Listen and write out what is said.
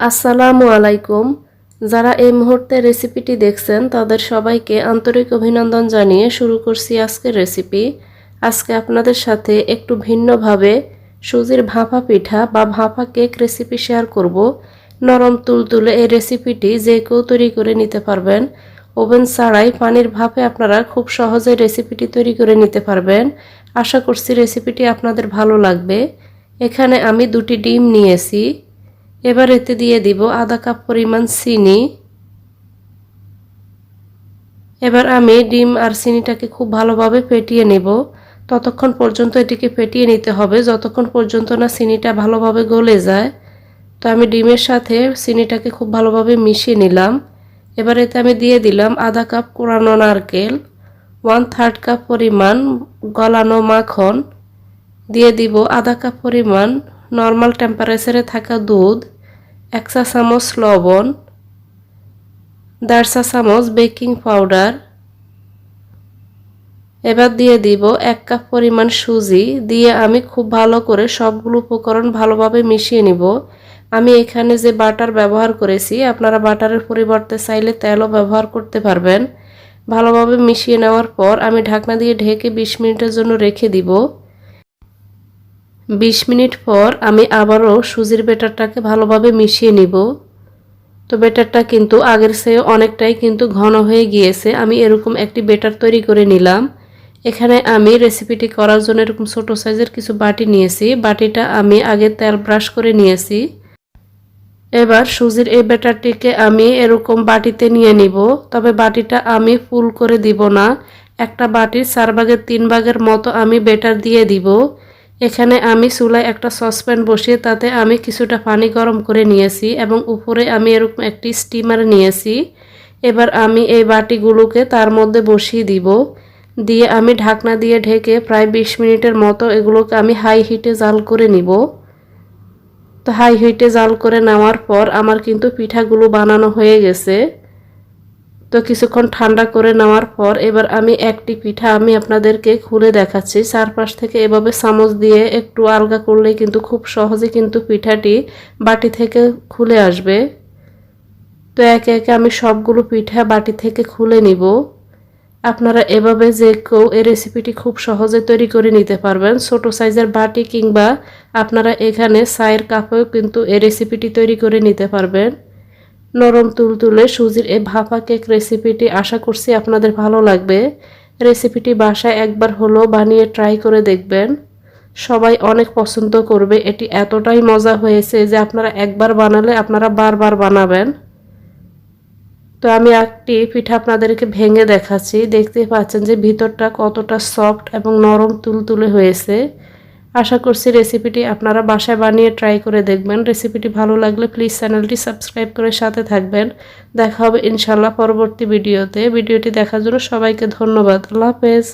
আসসালামু আলাইকুম। যারা এই মুহূর্তে রেসিপিটি দেখছেন, তাদের সবাইকে আন্তরিক অভিনন্দন জানিয়ে শুরু করছি আজকের রেসিপি। আজকে আপনাদের সাথে একটু ভিন্নভাবে সুজির ভাপা পিঠা বা ভাপা কেক রেসিপি শেয়ার করব। নরম তুলতুলে এই রেসিপিটি যে কেউ তৈরি করে নিতে পারবেন। ওভেন ছাড়াই পানির ভাপে আপনারা খুব সহজে রেসিপিটি তৈরি করে নিতে পারবেন। আশা করছি রেসিপিটি আপনাদের ভালো লাগবে। এখানে আমি দুটি ডিম নিয়েছি। এবার এতে দিয়ে দিব আধা কাপ পরিমাণ চিনি। এবার আমি ডিম আর চিনিটাকে খুব ভালোভাবে ফেটিয়ে নেব। ততক্ষণ পর্যন্ত এটিকে ফেটিয়ে নিতে হবে। যতক্ষণ পর্যন্ত না চিনিটা ভালোভাবে গলে যায়, তো আমি ডিমের সাথে চিনিটাকে খুব ভালোভাবে মিশিয়ে নিলাম। এবার এতে আমি দিয়ে দিলাম আধা কাপ কোরানো নারকেল, ওয়ান থার্ড কাপ পরিমাণ গলানো মাখন। দিয়ে দিব আধা কাপ পরিমাণ নর্মাল টেম্পারেচারে থাকা দুধ, এক চা চামচ লবণ, দেড় চা চামচ বেকিং পাউডার এবার দিয়ে দিব এক কাপ পরিমাণ সুজি, দিয়ে আমি খুব ভালো করে সবগুলো উপকরণ ভালোভাবে মিশিয়ে নিব। আমি এখানে যে বাটার ব্যবহার করেছি, আপনারা বাটারের পরিবর্তে চাইলে তেলও ব্যবহার করতে পারবেন। ভালোভাবে মিশিয়ে নেওয়ার পর আমি ঢাকনা দিয়ে ঢেকে বিশ মিনিটের জন্য রেখে দিব। বিশ মিনিট পর আমি আবারও সুজির বেটারটাকে ভালোভাবে মিশিয়ে নিব। তো বেটারটা কিন্তু আগের চেয়ে অনেকটাই কিন্তু ঘন হয়ে গিয়েছে। আমি এরকম একটি বেটার তৈরি করে নিলাম। এখানে আমি রেসিপিটি করার জন্য এরকম ছোটো সাইজের কিছু বাটি নিয়েছি। বাটিটা আমি আগে তেল ব্রাশ করে নিয়েছি। এবার সুজির এই ব্যাটারটিকে আমি এরকম বাটিতে নিয়ে নিব। তবে বাটিটা আমি ফুল করে দিব না। একটা বাটির চার ভাগের তিন ভাগের মতো আমি বেটার দিয়ে দিব। এখানে আমি চুলায় একটা সসপ্যান বসিয়ে তাতে আমি কিছুটা পানি গরম করে নিয়েছি এবং উপরে আমি এরকম একটি স্টিমার নিয়েছি। এবার আমি এই বাটিগুলোকে তার মধ্যে বসিয়ে দিব। দিয়ে আমি ঢাকনা দিয়ে ঢেকে প্রায় বিশ মিনিটের মতো এগুলোকে আমি হাই হিটে জাল করে নিব। তো হাই হিটে জাল করে নেওয়ার পর আমার কিন্তু পিঠাগুলো বানানো হয়ে গেছে। তো কিছুক্ষণ ঠান্ডা করে নেওয়ার পর এবার আমি একটি পিঠা আমি আপনাদেরকে খুলে দেখাচ্ছি। চারপাশ থেকে এভাবে চামচ দিয়ে একটু আলগা করলে কিন্তু খুব সহজে কিন্তু পিঠাটি বাটি থেকে খুলে আসবে। তো একে একে আমি সবগুলো পিঠা বাটি থেকে খুলে নিব। আপনারা এভাবে যে কেউ এই রেসিপিটি খুব সহজে তৈরি করে নিতে পারবেন। ছোট সাইজের বাটি কিংবা আপনারা এখানে চায়ের কাপেও কিন্তু এই রেসিপিটি তৈরি করে নিতে পারবেন। নরম তুলতুলে সুজির এই ভাপা কেক রেসিপিটি আশা করছি আপনাদের ভালো লাগবে। রেসিপিটি বাসায় একবার হলো বানিয়ে ট্রাই করে দেখবেন। সবাই অনেক পছন্দ করবে। এটি এতটাই মজা হয়েছে যে আপনারা একবার বানালে আপনারা বারবার বানাবেন। তো আমি একটি পিঠা আপনাদেরকে ভেঙে দেখাচ্ছি। দেখতে পাচ্ছেন যে ভিতরটা কতটা সফট এবং নরম তুলতুলে হয়েছে। আশা করছি রেসিপিটি আপনারা বাসায় বানিয়ে ট্রাই করে দেখবেন। রেসিপিটি ভালো লাগলে প্লিজ চ্যানেলটি সাবস্ক্রাইব করে সাথে থাকবেন। দেখা হবে ইনশাল্লাহ পরবর্তী ভিডিওতে ভিডিওটি দেখার জন্য সবাইকে ধন্যবাদ। আল্লাহ হাফেজ।